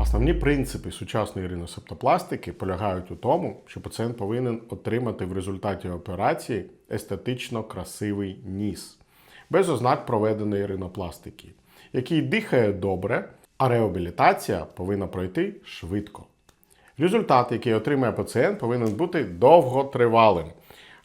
Основні принципи сучасної риносептопластики полягають у тому, що пацієнт повинен отримати в результаті операції естетично красивий ніс, без ознак проведеної ринопластики, який дихає добре, а реабілітація повинна пройти швидко. Результат, який отримає пацієнт, повинен бути довготривалим.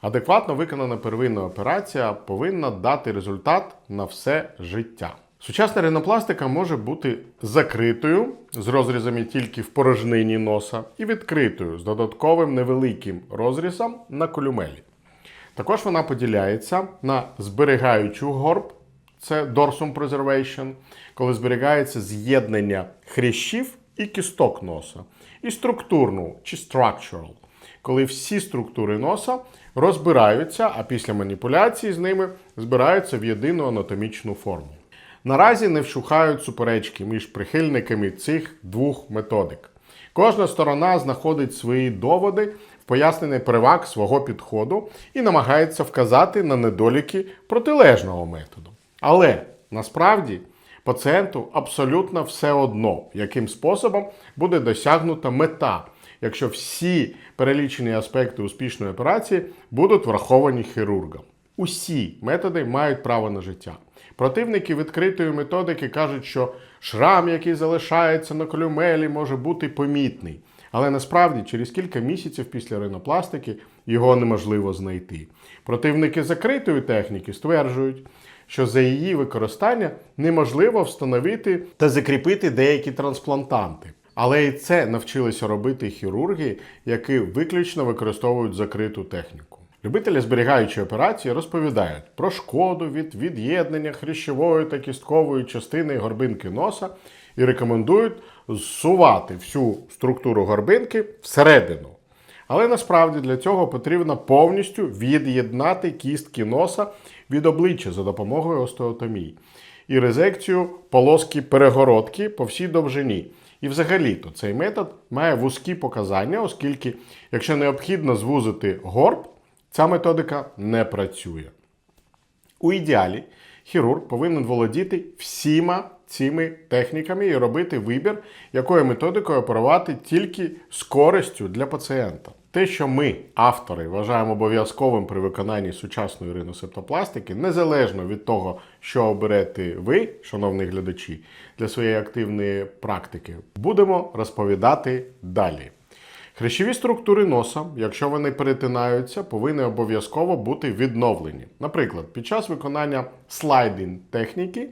Адекватно виконана первинна операція повинна дати результат на все життя. Сучасна ринопластика може бути закритою з розрізами тільки в порожнині носа і відкритою з додатковим невеликим розрізом на колюмелі. Також вона поділяється на зберігаючу горб, це dorsum preservation, коли зберігається з'єднання хрящів і кісток носа, і структурну чи structural, коли всі структури носа розбираються, а після маніпуляції з ними збираються в єдину анатомічну форму. Наразі не вщухають суперечки між прихильниками цих двох методик. Кожна сторона знаходить свої доводи в поясненні переваг свого підходу і намагається вказати на недоліки протилежного методу. Але насправді пацієнту абсолютно все одно, яким способом буде досягнута мета, якщо всі перелічені аспекти успішної операції будуть враховані хірургом. Усі методи мають право на життя. Противники відкритої методики кажуть, що шрам, який залишається на колюмелі, може бути помітний. Але насправді через кілька місяців після ринопластики його неможливо знайти. Противники закритої техніки стверджують, що за її використання неможливо встановити та закріпити деякі трансплантанти. Але і це навчилися робити хірурги, які виключно використовують закриту техніку. Любителі зберігаючої операції розповідають про шкоду від від'єднання хрящової та кісткової частини горбинки носа і рекомендують зсувати всю структуру горбинки всередину. Але насправді для цього потрібно повністю від'єднати кістки носа від обличчя за допомогою остеотомії і резекцію полоски перегородки по всій довжині. І взагалі-то цей метод має вузькі показання, оскільки, якщо необхідно звузити горб, ця методика не працює. У ідеалі хірург повинен володіти всіма цими техніками і робити вибір, якою методикою оперувати тільки з користю для пацієнта. Те, що ми, автори, вважаємо обов'язковим при виконанні сучасної риносептопластики, незалежно від того, що оберете ви, шановні глядачі, для своєї активної практики, будемо розповідати далі. Хрящові структури носа, якщо вони перетинаються, повинні обов'язково бути відновлені. Наприклад, під час виконання слайдинг техніки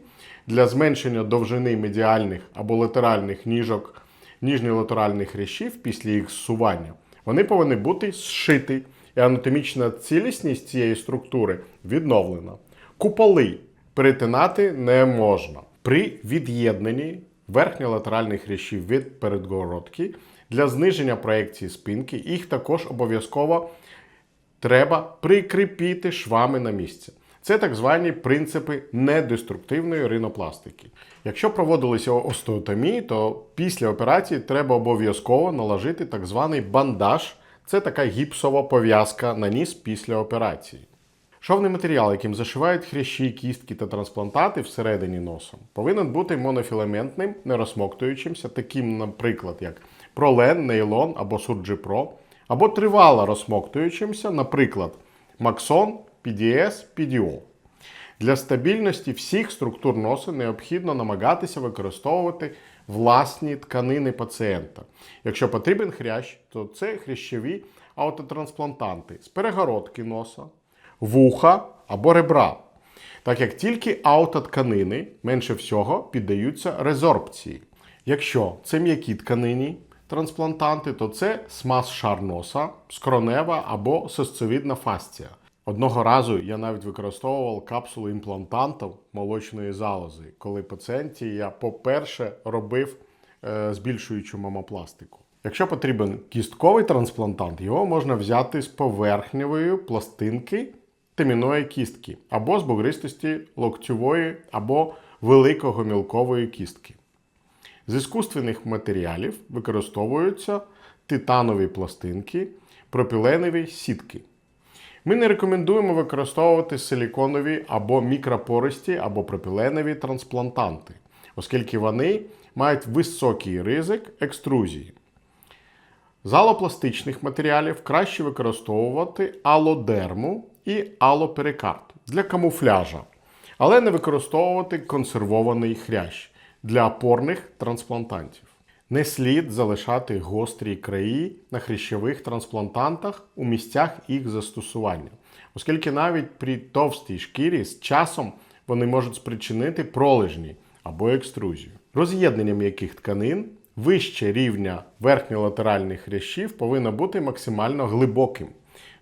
для зменшення довжини медіальних або латеральних ніжок, ніжньолатеральних хрящів після їх зсування, вони повинні бути зшиті, і анатомічна цілісність цієї структури відновлена. Куполи перетинати не можна. При від'єднанні верхньолатеральних хрящів від передгородки для зниження проекції спинки їх також обов'язково треба прикріпити швами на місце. Це так звані принципи недеструктивної ринопластики. Якщо проводилися остеотомії, то після операції треба обов'язково наложити так званий бандаж. Це така гіпсова пов'язка на ніс після операції. Шовний матеріал, яким зашивають хрящі, кістки та трансплантати всередині носа, повинен бути монофіламентним, не розсмоктуючимся, таким, наприклад, як пролен, нейлон або сурджипро, або тривало розсмоктуючимся, наприклад, максон, PDS, PDO. Для стабільності всіх структур носа необхідно намагатися використовувати власні тканини пацієнта. Якщо потрібен хрящ, то це хрящові аутотрансплантанти з перегородки носа, вуха або ребра. Так як тільки аутотканини менше всього піддаються резорбції. Якщо це м'які тканини, трансплантанти, то це смаз шар носа, скронева або сосцевідна фасція. Одного разу я навіть використовував капсулу імплантантів молочної залози, коли пацієнті я, по-перше, робив е, збільшуючу мамопластику. Якщо потрібен кістковий трансплантант, його можна взяти з поверхневої пластинки теміної кістки або з бугристості локтєвої або великого-мілкової кістки. З іскусственних матеріалів використовуються титанові пластинки, пропіленові сітки. Ми не рекомендуємо використовувати силіконові або мікропористі або пропіленові трансплантанти, оскільки вони мають високий ризик екструзії. З алопластичних матеріалів краще використовувати алодерму і алоперикард для камуфляжа, але не використовувати консервований хрящ для опорних трансплантантів. Не слід залишати гострі краї на хрящових трансплантантах у місцях їх застосування, оскільки навіть при товстій шкірі з часом вони можуть спричинити пролежні або екструзію. Роз'єднання м'яких тканин вище рівня верхньолатеральних хрящів повинно бути максимально глибоким,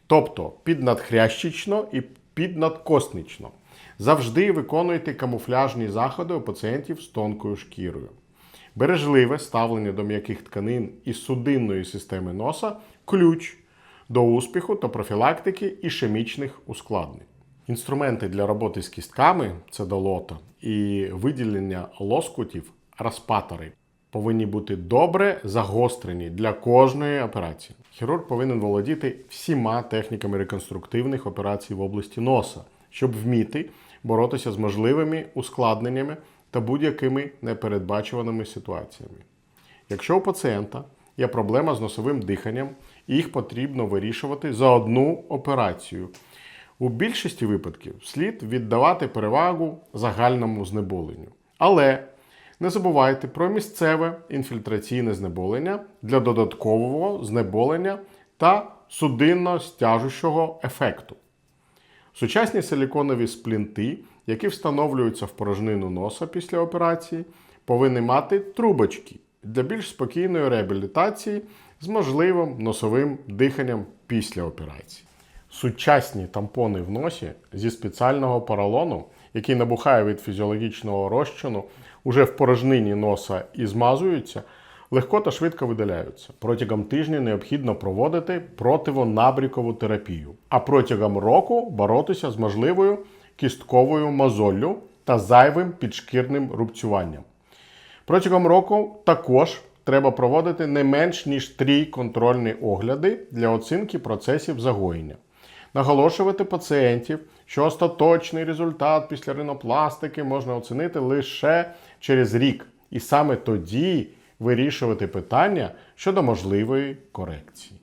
тобто піднадхрящично і піднадкоснично. Завжди виконуйте камуфляжні заходи у пацієнтів з тонкою шкірою. Бережливе ставлення до м'яких тканин і судинної системи носа ключ до успіху та профілактики ішемічних ускладнень. Інструменти для роботи з кістками це долота і виділення лоскутів распатори повинні бути добре загострені для кожної операції. Хірург повинен володіти всіма техніками реконструктивних операцій в області носа, щоб вміти боротися з можливими ускладненнями та будь-якими непередбачуваними ситуаціями. Якщо у пацієнта є проблема з носовим диханням, їх потрібно вирішувати за одну операцію. У більшості випадків слід віддавати перевагу загальному знеболенню. Але не забувайте про місцеве інфільтраційне знеболення для додаткового знеболення та судинно-стяжущого ефекту. Сучасні силіконові сплінти, які встановлюються в порожнину носа після операції, повинні мати трубочки для більш спокійної реабілітації з можливим носовим диханням після операції. Сучасні тампони в носі зі спеціального поролону, який набухає від фізіологічного розчину, уже в порожнині носа і змазуються, легко та швидко видаляються. Протягом тижня необхідно проводити противонабрікову терапію, а протягом року боротися з можливою кістковою мозоллю та зайвим підшкірним рубцюванням. Протягом року також треба проводити не менш ніж три контрольні огляди для оцінки процесів загоєння. Наголошувати пацієнтів, що остаточний результат після ринопластики можна оцінити лише через рік, і саме тоді вирішувати питання щодо можливої корекції.